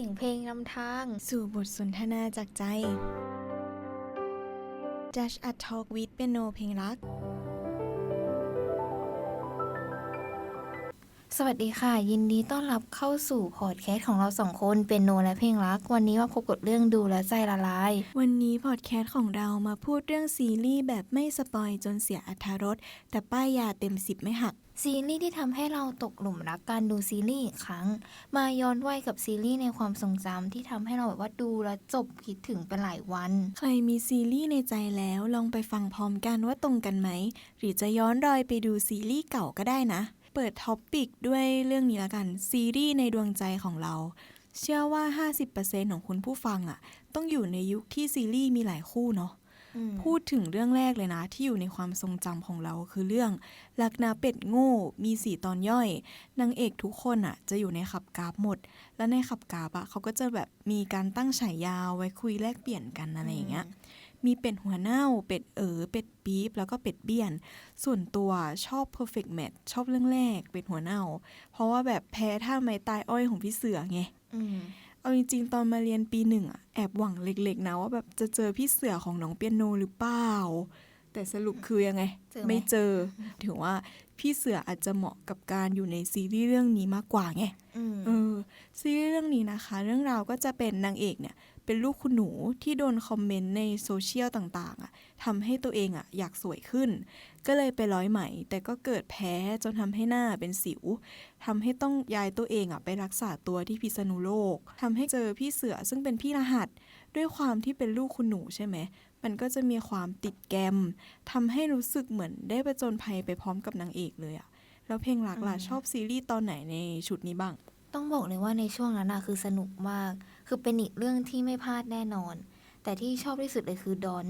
สียงเพลงนำทาง สู่บทสนทนาจากใจ Dash At Talk with Piano เพลงรัก สวัสดีค่ะ ยินดีต้อนรับเข้าสู่พอดแคสต์ของเราสองคนเป็นโนและเพลงรัก วันนี้มาพบกับเรื่องดูและใจละลาย วันนี้พอดแคสต์ของเรามาพูดเรื่องซีรีส์แบบไม่สปอยจนเสียอรรถรสแต่ป้ายยาเต็มสิบไม่หัก ซีรีส์ที่ทำให้เราตกหลุมรักการดูซีรีส์อีกครั้ง มาย้อนวัยกับซีรีส์ในความทรงจำที่ทำให้เราแบบว่าดูแล้วจบคิดถึงไปหลายวัน ใครมีซีรีส์ในใจแล้วลองไปฟังพร้อมกันว่าตรงกันไหม หรือจะย้อนรอยไปดูซีรีส์เก่าก็ได้นะ เปิดท็อปปิกด้วยเรื่องนี้ละกันซีรีส์ในดวงใจของเรา เชื่อว่า 50%ของคุณผู้ฟังอะ ต้องอยู่ในยุคที่ซีรีส์มีหลายคู่เนาะ พูดถึงเรื่องแรกเลยนะ ที่อยู่ในความทรงจำของเราคือเรื่องลักนาเป็ดโง่ มีสี่ตอนย่อย นางเอกทุกคนอะ จะอยู่ในขับกราฟหมด แล้วในขับกราฟอะเขาก็จะแบบมีการตั้งฉายาไว้คุยแลกเปลี่ยนกันอะไรอย่างเงี้ยมีเป็ดหัวเน่า เป็ดเอ๋อ เป็ดปี๊บ แล้วก็เป็ดเบี้ยน ส่วนตัวชอบ perfect match ชอบเรื่องแรก เป็ดหัวเน่า เพราะว่าแบบแพ้ท่าไม้ตายอ้อยของพี่เสือไงอืม เอาจริงๆตอนมาเรียนปีหนึ่งอะแอบหวังเล็กๆนะว่าแบบจะเจอพี่เสือของน้องเปียโนหรือเปล่า แต่สรุปคือยังไง เจอไหม ไม่เจอ ถือว่าพี่เสืออาจจะเหมาะกับการอยู่ในซีรีส์เรื่องนี้มากกว่าไง อืม เออซีรีส์เรื่องนี้นะคะ เรื่องราวก็จะเป็นนางเอกเนี่ยเป็นลูกคุณหนูที่โดนคอมเมนต์ในโซเชียลต่างๆอะทำให้ตัวเองอะอยากสวยขึ้น ก็เลยไปร้อยไหม แต่ก็เกิดแพ้จนทำให้หน้าเป็นสิวทำให้ต้องย้ายตัวเองอะไปรักษาตัวที่พิษณุโลกทำให้เจอพี่เสือซึ่งเป็นพี่รหัส ด้วยความที่เป็นลูกคุณหนูใช่ไหม มันก็จะมีความติดแกมทำให้รู้สึกเหมือนได้ประจนภัยไปพร้อมกับนางเอกเลยอะแล้วเพลงรักล่ะชอบซีรีส์ตอนไหนในชุดนี้บ้าง ต้องบอกเลยว่าในช่วงนั้นอะคือสนุกมาก คือเป็นอีกเรื่องที่ไม่พลาดแน่นอน แต่ที่ชอบที่สุดเลยคือดอน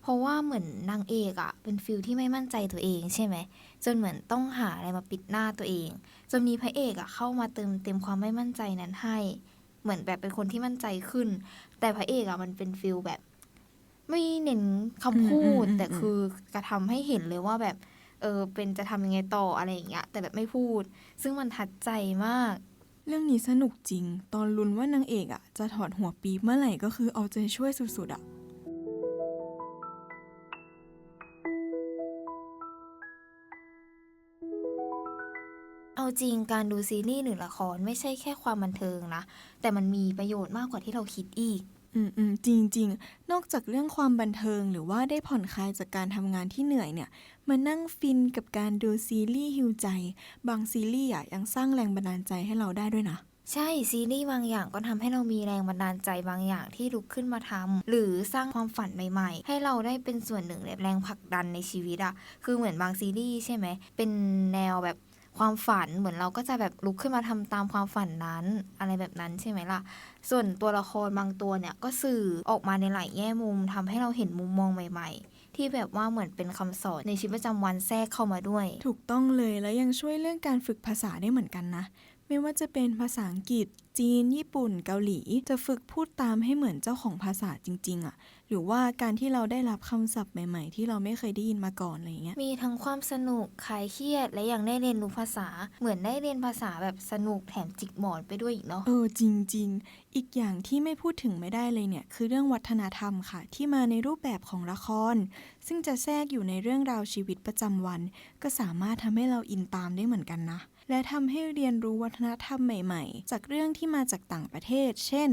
เพราะว่าเหมือนนางเอกอะเป็นฟิลที่ไม่มั่นใจตัวเองใช่ไหม จนเหมือนต้องหาอะไรมาปิดหน้าตัวเอง จนมีพระเอกอะเข้ามาเติมเต็มความไม่มั่นใจนั้นให้ เหมือนแบบเป็นคนที่มั่นใจขึ้น แต่พระเอกอะมันเป็นฟิลแบบ ไม่เน้นคำพูดอืมอืมอืมแต่คือกระทำให้เห็นเลยว่าแบบ เออเป็นจะทำยังไงต่ออะไรอย่างเงี้ยแต่แบบไม่พูด ซึ่งมันทัดใจมาก เรื่องนี้สนุกจริง ตอนลุ้นว่านางเอกอะจะถอดหัวปีบเมื่อไหร่ก็คือเอาใจช่วยสุดๆอะ เอาจริงการดูซีรีส์หรือละครไม่ใช่แค่ความบันเทิงนะ แต่มันมีประโยชน์มากกว่าที่เราคิดอีก อืมอืมจริงจริงๆนอกจากเรื่องความบันเทิงหรือว่าได้ผ่อนคลายจากการทำงานที่เหนื่อยเนี่ย มานั่งฟินกับการดูซีรีส์ฮิวใจ บางซีรีส์อะยังสร้างแรงบันดาลใจให้เราได้ด้วยนะใช่ซีรีส์บางอย่างก็ทำให้เรามีแรงบันดาลใจบางอย่างที่ลุกขึ้นมาทำหรือสร้างความฝันใหม่ ๆ ให้เราได้เป็นส่วนหนึ่งในแรงผลักดันในชีวิตอะคือเหมือนบางซีรีส์ใช่ไหมเป็นแนวแบบ ความฝันเหมือนเราก็จะแบบลุกขึ้นมาทำตามความฝันนั้น อะไรแบบนั้นใช่ไหมล่ะ ส่วนตัวละครบางตัวเนี่ยก็สื่อออกมาในหลายแง่มุมทำให้เราเห็นมุมมองใหม่ ๆ ที่แบบว่าเหมือนเป็นคำสอนในชีวิตประจำวันแทรกเข้ามาด้วย ถูกต้องเลยแล้วยังช่วยเรื่องการฝึกภาษาได้เหมือนกันนะไม่ว่าจะเป็นภาษาอังกฤษ จีน ญี่ปุ่น เกาหลี จะฝึกพูดตามให้เหมือนเจ้าของภาษาจริง ๆอะ่ะ หรือว่าการที่เราได้รับคำศัพท์ใหม่ ๆ ที่เราไม่เคยได้ยินมาก่อนอะไรอย่างเงี้ยมีทั้งความสนุกคลายเครียดและยังได้เรียนรู้ภาษา เหมือนได้เรียนภาษาแบบสนุกแถมจิกหมอนไปด้วยอีกเนาะเออจริง ๆ อีกอย่างที่ไม่พูดถึงไม่ได้เลยเนี่ย คือเรื่องวัฒนธรรมค่ะ ที่มาในรูปแบบของละคร ซึ่งจะแทรกอยู่ในเรื่องราวชีวิตประจำวัน ก็สามารถทำให้เราอินตามได้เหมือนกันนะและทำให้เรียนรู้วัฒนธรรมใหม่ ๆ จากเรื่องที่มาจากต่างประเทศ เช่น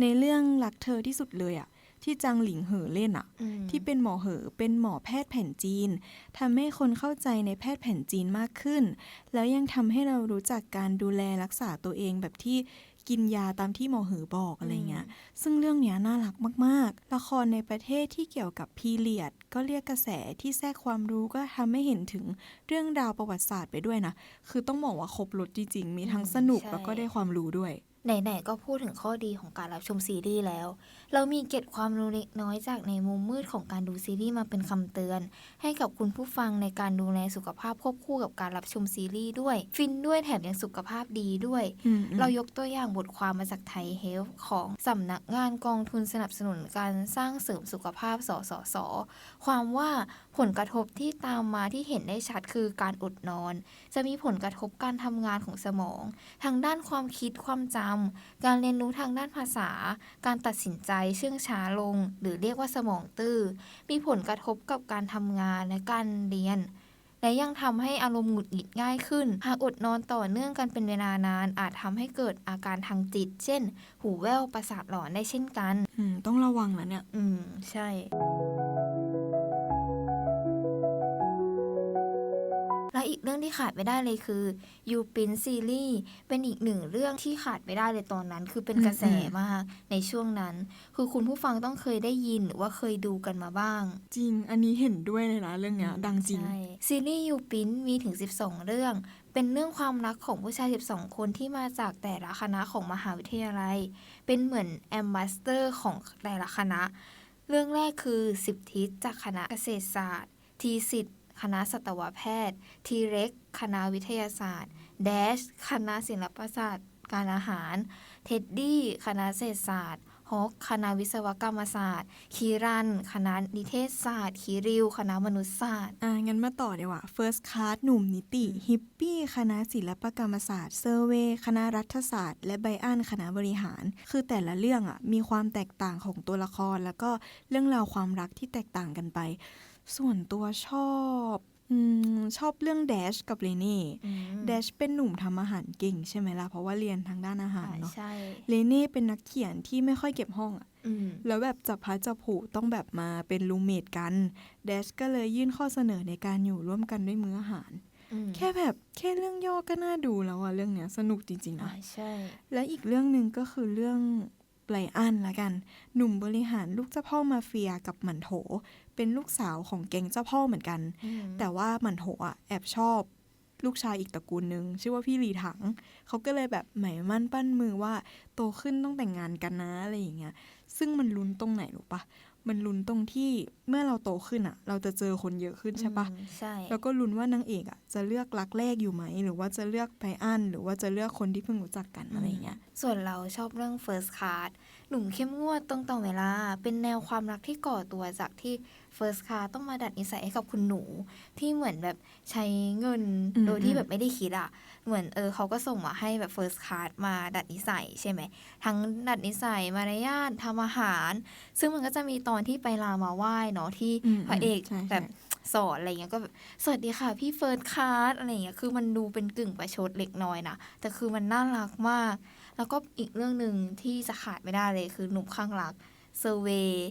ในเรื่องรักเธอที่สุดเลยอะ ที่จังหลิงเหอเล่นอะอืมที่เป็นหมอเหอเป็นหมอแพทย์แผนจีนทำให้คนเข้าใจในแพทย์แผนจีนมากขึ้น แล้วยังทำให้เรารู้จักการดูแลรักษาตัวเองแบบที่กินยาตามที่หมอเหอบอกอะไรเงี้ย ซึ่งเรื่องเนี้ยน่ารักมากๆ ละครในประเทศที่เกี่ยวกับพีเรียด ก็เรียกกระแสที่แทรกความรู้ก็ทำให้เห็นถึงเรื่องราวประวัติศาสตร์ไปด้วยนะ คือต้องบอกว่าครบรถจริงๆ มีทั้งสนุกใช่แล้วก็ได้ความรู้ด้วย ไหนๆก็พูดถึงข้อดีของการรับชมซีรีส์แล้ว เรามีเกร็ดความรู้เล็กน้อยจากในมุมมืดของการดูซีรีส์มาเป็นคำเตือน ให้กับคุณผู้ฟังในการดูแลสุขภาพควบคู่กับการรับชมซีรีส์ด้วย ฟินด้วยแถมยังสุขภาพดีด้วยอืมๆเรายกตัวอย่างบทความมาจากไทยเฮลท์ของสำนักงานกองทุนสนับสนุนการสร้างเสริมสุขภาพสสส ความว่าผลกระทบที่ตามมาที่เห็นได้ชัดคือการอดนอน จะมีผลกระทบการทำงานของสมอง ทางด้านความคิดความจำการเรียนรู้ทางด้านภาษา การตัดสินใจเชื่องช้าลง หรือเรียกว่าสมองตื้อ มีผลกระทบกับการทำงานและการเรียนและยังทำให้อารมณ์หงุดหงิดง่ายขึ้น หากอดนอนต่อเนื่องกันเป็นเวลานาน อาจทำให้เกิดอาการทางจิต เช่น หูแว่ว ประสาทหลอนได้เช่นกันอืมต้องระวังนะเนี่ย อืม ใช่ และอีกเรื่องที่ขาดไม่ได้เลยคือยูปินซีรีส์เป็นอีกหนึ่งเรื่องที่ขาดไม่ได้เลยตอนนั้น คือเป็นกระแสอืมอืมมากในช่วงนั้น คือคุณผู้ฟังต้องเคยได้ยินหรือว่าเคยดูกันมาบ้าง จริง อันนี้เห็นด้วยเลยนะเรื่องเนี้ย ดังจริงใช่ซีรีส์ยูปินมีถึง 12 เรื่อง เป็นเรื่องความรักของผู้ชาย 12 คนที่มาจากแต่ละคณะของมหาวิทยาลัย เป็นเหมือนแอมบาสเตอร์ของแต่ละคณะ เรื่องแรกคือสิบทิศจากคณะเกษตรศาสตร์ทีสิทธ์ คณะสัตวแพทย์ ทีเร็กคณะวิทยาศาสตร์แดชคณะศิลปศาสตร์ การอาหาร เท็ดดี้คณะเศรษฐศาสตร์ฮอกคณะวิศวกรรมศาสตร์ คีรัน คณะนิเทศศาสตร์ คีริว คณะมนุษยศาสตร์ อ่างั้นมาต่อดีกว่า First Class หนุ่มนิติ ฮิปปี้ คณะศิลปกรรมศาสตร์ เซอร์เวย์คณะรัฐศาสตร์ และไบอันคณะบริหาร คือแต่ละเรื่องอะ มีความแตกต่างของตัวละคร แล้วก็เรื่องราวความรักที่แตกต่างกันไป ส่วนตัวชอบอืมชอบเรื่องแดชกับเรเน่แดชเป็นหนุ่มทำอาหารเก่งใช่ไหมล่ะ เพราะว่าเรียนทางด้านอาหารเนาะใช่เรเน่เป็นนักเขียนที่ไม่ค่อยเก็บห้องอะอืมแล้วแบบจับพลัดจับผลูต้องแบบมาเป็นรูเมทกันแดชก็เลยยื่นข้อเสนอในการอยู่ร่วมกันด้วยมื้ออาหารอืมแค่แบบแค่เรื่องย่อก็น่าดูแล้วอะเรื่องเนี้ยสนุกจริงๆอ่านะใช่ และอีกเรื่องหนึ่งก็คือเรื่องไบรอันละกัน หนุ่มบริหารลูกเจ้าพ่อมาเฟียกับหมันโถ เป็นลูกสาวของแก๊งเจ้าพ่อเหมือนกันอืมแต่ว่าหมันโถอะแอบชอบลูกชายอีกตระกูลหนึ่งชื่อว่าพี่หลีถัง เขาก็เลยแบบหมายมั่นปั้นมือว่าโตขึ้นต้องแต่งงานกันนะอะไรอย่างเงี้ย ซึ่งมันลุ้นตรงไหนรู้ปะมันลุ้นตรงที่เมื่อเราโตขึ้นอะเราจะเจอคนเยอะขึ้นใช่ปะอืมใช่แล้วก็ลุ้นว่านางเอกอะจะเลือกรักแรกอยู่ไหม หรือว่าจะเลือกไบอันหรือว่าจะเลือกคนที่เพิ่งรู้จักกันอะไรอย่างเงี้ย ส่วนเราชอบเรื่อง First Card หนุ่มเข้มงวดตรงต่อเวลา เป็นแนวความรักที่ก่อตัวจากที่ First Card ต้องมาดัดนิสัยให้กับคุณหนู ที่เหมือนแบบใช้เงินอืมโดยที่อืมแบบไม่ได้คิดอะเหมือนเออเขาก็ส่งมาให้แบบ First Card มาดัดนิสัยใช่ไหม ทั้งดัดนิสัยมารยาททำอาหาร ซึ่งมันก็จะมีตอนที่ไปลามาไหว้เนาะที่อืมพระเอกใช่ใช่แบบสอนอะไรเงี้ยก็แบบสวัสดีค่ะพี่เฟิร์สคาร์ดอะไรเงี้ยคือมันดูเป็นกึ่งประชดเล็กน้อยนะแต่คือมันน่ารักมาก แล้วก็อีกเรื่องหนึ่งที่จะขาดไม่ได้เลยคือหนุ่มข้างรักเซอร์เวย์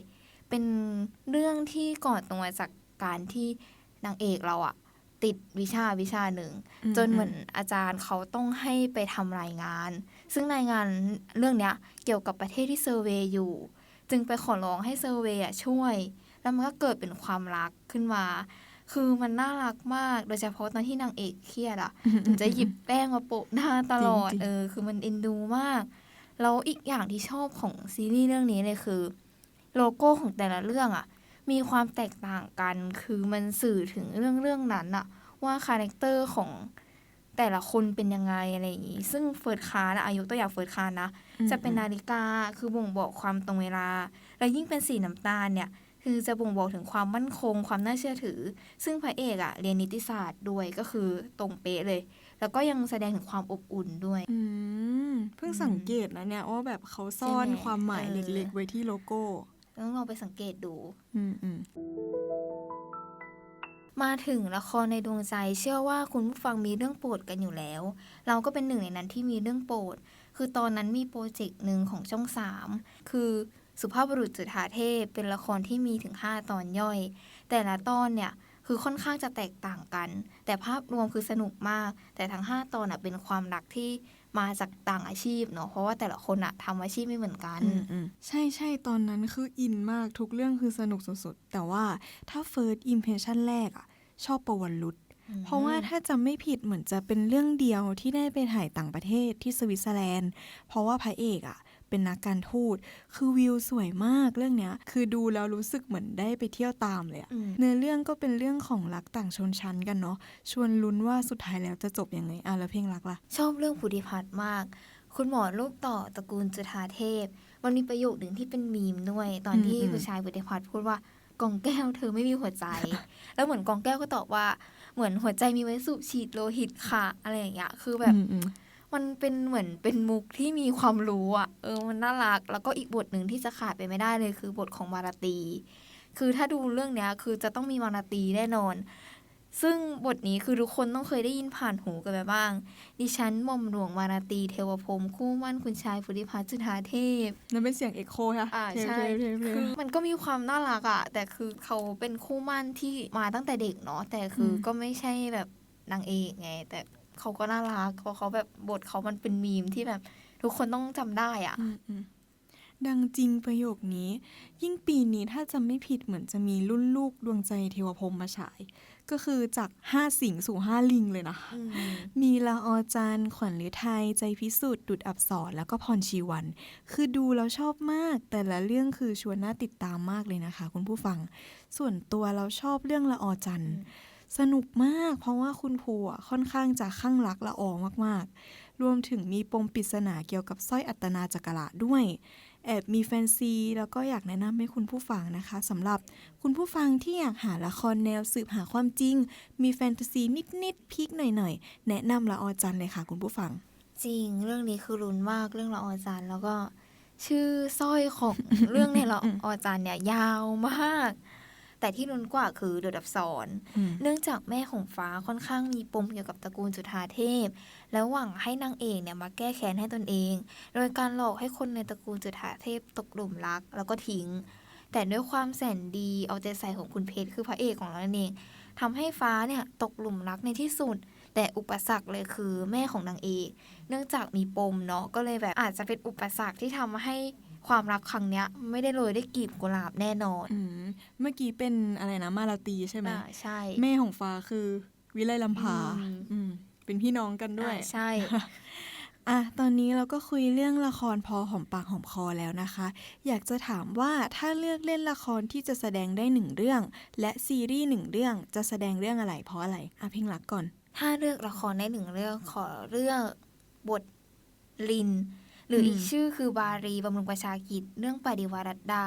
เป็นเรื่องที่ก่อนตรงมาจากการที่นางเอกเราอะติดวิชาวิชาหนึ่งอืมจนเหมือนอาจารย์เขาต้องให้ไปทำรายงาน ซึ่งรายงานเรื่องเนี้ยเกี่ยวกับประเทศที่เซอร์เวย์อยู่ จึงไปขอร้องให้เซอร์เวย์อะช่วย แล้วมันก็เกิดเป็นความรักขึ้นมา คือมันน่ารักมาก โดยเฉพาะตอนที่นางเอกเครียดอะถึงจะหยิบแป้งมาโปะหน้าตลอดจริงๆเออ คือมันเอ็นดูมาก แล้วอีกอย่างที่ชอบของซีรีส์เรื่องนี้เลยคือ โลโก้ของแต่ละเรื่องอะมีความแตกต่างกัน คือมันสื่อถึงเรื่องเรื่องนั้นอะว่าคาแรคเตอร์ของแต่ละคนเป็นยังไงอะไรอย่างงี้ ซึ่งเฟิร์สคาร์นะอายุตัวอย่างเฟิร์สคาร์นะ จะเป็นนาฬิกา คือบ่งบอกความตรงเวลา แล้วยิ่งเป็นสีน้ำตาลเนี่ย คือจะบ่งบอกถึงความมั่นคง ความน่าเชื่อถือ ซึ่งพระเอกอะเรียนนิติศาสตร์ด้วยก็คือตรงเป๊ะเลย แล้วก็ยังแสดงถึงความอบอุ่นด้วยอืมเพิ่งสังเกตนะเนี่ยว่าแบบเขาซ่อนใช่ไหมความหมายเออเล็กๆ ไว้ที่โลโก้ต้องลองไปสังเกตดู อืมอืมมาถึงละครในดวงใจเชื่อว่าคุณผู้ฟังมีเรื่องโปรดกันอยู่แล้ว เราก็เป็นหนึ่งในนั้นที่มีเรื่องโปรด คือตอนนั้นมีโปรเจกต์หนึ่งของช่องสามคือ สุภาพบุรุษจุฑาเทพเป็นละครที่มีถึง 5 ตอนย่อย แต่ละตอนเนี่ยคือค่อนข้างจะแตกต่างกัน แต่ภาพรวมคือสนุกมาก แต่ทั้ง 5 ตอนน่ะเป็นความรักที่มาจากต่างอาชีพเนาะเพราะว่าแต่ละคนอะทำอาชีพไม่เหมือนกันอืมอืมใช่ใช่ตอนนั้นคืออินมากทุกเรื่องคือสนุกสุดๆ แต่ว่าถ้า first impression แรกอะชอบประวันลุดเพราะว่าถ้าจำไม่ผิดเหมือนจะเป็นเรื่องเดียวที่ได้ไปถ่ายต่างประเทศที่สวิตเซอร์แลนด์ เพราะว่าพระเอกอะ เป็นนักการทูตคือวิวสวยมากเรื่องเนี้ย คือดูแล้วรู้สึกเหมือนได้ไปเที่ยวตามเลยอะอืมเนื้อเรื่องก็เป็นเรื่องของรักต่างชนชั้นกันเนาะชวนลุ้นว่าสุดท้ายแล้วจะจบยังไงอะแล้วเพลงรักล่ะ ชอบเรื่องภูริพัฒน์มาก คุณหมอรูปต่อตระกูลจุฑาเทพ มันมีประโยคหนึ่งที่เป็นมีมด้วย ตอนที่อืมอืมผู้ชายภูริพัฒน์พูดว่ากองแก้วเธอไม่มีหัวใจ แล้วเหมือนกองแก้วก็ตอบว่าเหมือนหัวใจมีไว้สูบฉีดโลหิตค่ะ อะไรอย่างเงี้ย คือแบบอื มอืมมันเป็นเหมือนเป็นมุกที่มีความรู้อะ เออมันน่ารัก แล้วก็อีกบทหนึ่งที่จะขาดไปไม่ได้เลยคือบทของมาราตรีคือถ้าดูเรื่องเนี้ยคือจะต้องมีมาราตรีแน่นอน ซึ่งบทนี้คือทุกคนต้องเคยได้ยินผ่านหูกันไปบ้าง ดิฉันหม่อมหลวงมาราตรีเทวพรหมคู่มั่นคุณชายพุทธิพัฒน์จุฑาเทพ นั่นเป็นเสียงเอ็กโคค่ะอ่าเทปใช่เทปเทปเทปคือมันก็มีความน่ารักอะแต่คือเขาเป็นคู่มั่นที่มาตั้งแต่เด็กเนาะแต่คืออมก็ไม่ใช่แบบนางเอกไง แต่ เขาก็น่ารักเพราะเขาแบบบทเขามันเป็นมีมที่แบบ ทุกคนต้องจำได้อะอืมอืมดังจริงประโยคนี้ ยิ่งปีนี้ถ้าจำไม่ผิดเหมือนจะมีรุ่นลูกดวงใจเทวพรหมมาฉาย ก็คือจากห้าสิงห์สู่ห้าลิงเลยนะอืมมีละออจันทร์ขวัญฤทัยใจพิสุทธิ์ดุดอับสรแล้วก็พรชีวัน คือดูแล้วชอบมาก แต่ละเรื่องคือชวนน่าติดตามมากเลยนะคะ คุณผู้ฟัง ส่วนตัวเราชอบเรื่องละออจันทร์ สนุกมากเพราะว่าคุณภูอะค่อนข้างจะข้างรักละออมากๆ รวมถึงมีปมปริศนาเกี่ยวกับสร้อยอัตนาจักระด้วย แอบมีแฟนซี แล้วก็อยากแนะนำให้คุณผู้ฟังนะคะสำหรับคุณผู้ฟังที่อยากหาละครแนวสืบหาความจริง มีแฟนตาซีนิดๆพีคหน่อยๆ แนะนำละออจันเลยค่ะคุณผู้ฟัง จริงเรื่องนี้คือลุ้นมากเรื่องละออจันแล้วก็ชื่อสร้อยของเรื่องในละออจันเนี่ยยาวมาก แต่ที่ลุ้นกว่าคือเดอะดับสอนอืมเนื่องจากแม่ของฟ้าค่อนข้างมีปมเกี่ยวกับตระกูลจุฑาเทพ แล้วหวังให้นางเอกเนี่ยมาแก้แค้นให้ตนเอง โดยการหลอกให้คนในตระกูลจุฑาเทพตกหลุมรักแล้วก็ทิ้ง แต่ด้วยความแสนดีเอาใจใส่ของคุณเพชรคือพระเอกของเรานั่นเองทำให้ฟ้าเนี่ยตกหลุมรักในที่สุดแต่อุปสรรคเลยคือแม่ของนางเอก เนื่องจากมีปมเนาะก็เลยแบบอาจจะเป็นอุปสรรคที่ทำให้ ความรักครั้งเนี้ย ไม่ได้โรยได้วยกลีบกุหลาบแน่นอนอืมเมื่อกี้เป็นอะไรนะมาลาตีใช่ไหมอ่าใช่ แม่ของฟ้าคือวิไลลำพาอืม อืมเป็นพี่น้องกันด้วย อ่าใช่ อะ ตอนนี้เราก็คุยเรื่องละครพอหอมปากหอมคอแล้วนะคะ อยากจะถามว่าถ้าเลือกเล่นละครที่จะแสดงได้หนึ่งเรื่อง และซีรีส์หนึ่งเรื่องจะแสดงเรื่องอะไรเพราะอะไรอะเพ่งรักก่อน ถ้าเลือกละครได้หนึ่งเรื่องขอเลือกบทลิน หรืออมอีกชื่อคือบารีบำรุงประชากิจ เรื่องปฏิวารัตดา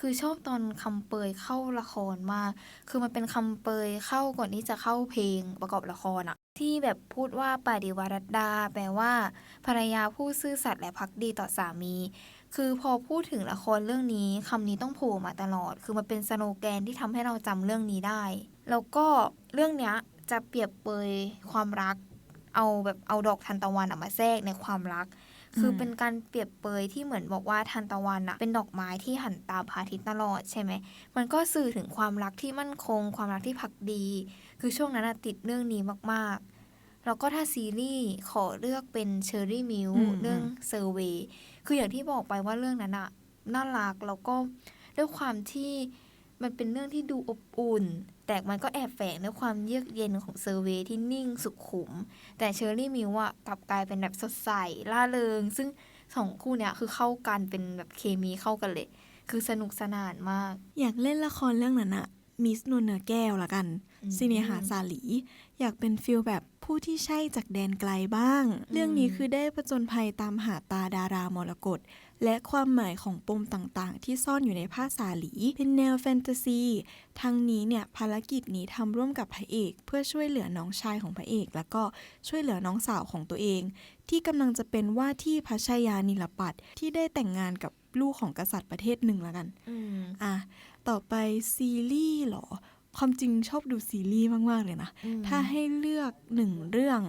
คือชอบตอนคำเปยเข้าละครมาก คือมันเป็นคำเปยเข้าก่อนที่จะเข้าเพลงประกอบละครอะที่แบบพูดว่าปฏิวารัตดา แปลว่าภรรยาผู้ซื่อสัตย์และพักดีต่อสามี คือพอพูดถึงละครเรื่องนี้คำนี้ต้องโผล่มาตลอด คือมันเป็นสโลแกนที่ทำให้เราจำเรื่องนี้ได้ แล้วก็เรื่องเนี้ยจะเปรียบเปยความรัก เอาแบบเอาดอกทานตะวันอะมาแทรกในความรัก คืออมเป็นการเปรียบเปยที่เหมือนบอกว่าทานตะวันอะเป็นดอกไม้ที่หันตามพระอาทิตย์ตลอดใช่ไหม มันก็สื่อถึงความรักที่มั่นคง ความรักที่พักดี คือช่วงนั้นอะติดเรื่องนี้มาก ๆ แล้วก็ถ้าซีรีส์ขอเลือกเป็นเชอร์รี่มิวอืมเรื่องเซอร์เวย์คืออย่างที่บอกไปว่าเรื่องนั้นอะน่ารักแล้วก็ด้วยความที่ มันเป็นเรื่องที่ดูอบอุ่น แต่มันก็แอบแฝงด้วยความเยือกเย็นของเซอร์เวย์ที่นิ่งสุขุม แต่เชอร์รี่มิวอะกลับกลายเป็นแบบสดใสล่าเริง ซึ่งสองคู่เนี้ยคือเข้ากันเป็นแบบเคมีเข้ากันเลย คือสนุกสนานมาก อยากเล่นละครเรื่องนั้นอะมิสนวลเนื้อแก้วละกันอืมซีเนหาสาลี อยากเป็นฟิลแบบ ผู้ที่ใช่จากแดนไกลบ้าง เรื่องนี้คือได้ประจนภัยตามหาตาดารามรกตและความหมายของปมต่างๆ ที่ซ่อนอยู่ในผ้าสาลี เป็นแนวแฟนตาซี ทั้งนี้เนี่ยภารกิจนี้ทำร่วมกับพระเอก เพื่อช่วยเหลือน้องชายของพระเอก แล้วก็ช่วยเหลือน้องสาวของตัวเอง ที่กำลังจะเป็นว่าที่พระชายานิลปัตที่ได้แต่งงานกับลูกของกษัตริย์ประเทศหนึ่งละกันอืมอะ ต่อไปซีรีส์เหรอ ความจริงชอบดูซีรีส์มาก ๆ เลยนะอืมถ้าให้เลือกหนึ่งเรื่อง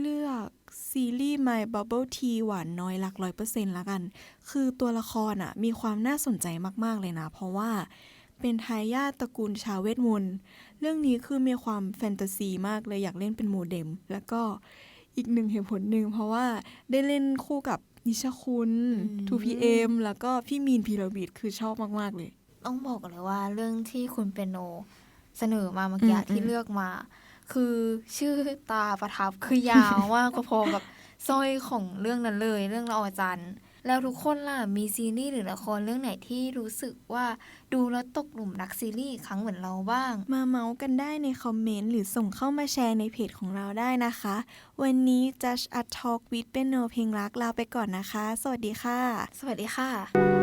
เลือกซีรีส์ My Bubble Tea หวานน้อยหลักร้อยเปอร์เซ็นต์ละกัน คือตัวละครอะมีความน่าสนใจมาก ๆ เลยนะ เพราะว่าเป็นทายาทตระกูลชาวเวทมนต์ เรื่องนี้คือมีความแฟนตาซีมากเลยอยากเล่นเป็นโมเดมแล้วก็อีกหนึ่งเหตุผลหนึ่งเพราะว่าได้เล่นคู่กับนิชคุณอืม 2PM แล้วก็พี่มีนพีระบิดคือชอบมาก ๆ เลย ต้องบอกเลยว่าเรื่องที่คุณเปนโนเสนอมาเมื่อกี้อืมที่อืมเลือกมา คือชื่อตาประทับคือยาวมากพอๆกับสร้อยของเรื่องนั้นเลย เรื่องละออจันทร์แล้วทุกคนล่ะมีซีรีส์หรือละครเรื่องไหนที่รู้สึกว่าดูแล้วตกหลุมรักซีรีส์อีกครั้งเหมือนเราบ้าง มาเมาส์กันได้ในคอมเมนต์หรือส่งเข้ามาแชร์ในเพจของเราได้นะคะ วันนี้ Judge a Talk with เป็นโนเพลงรักลาไปก่อนนะคะ สวัสดีค่ะ สวัสดีค่ะ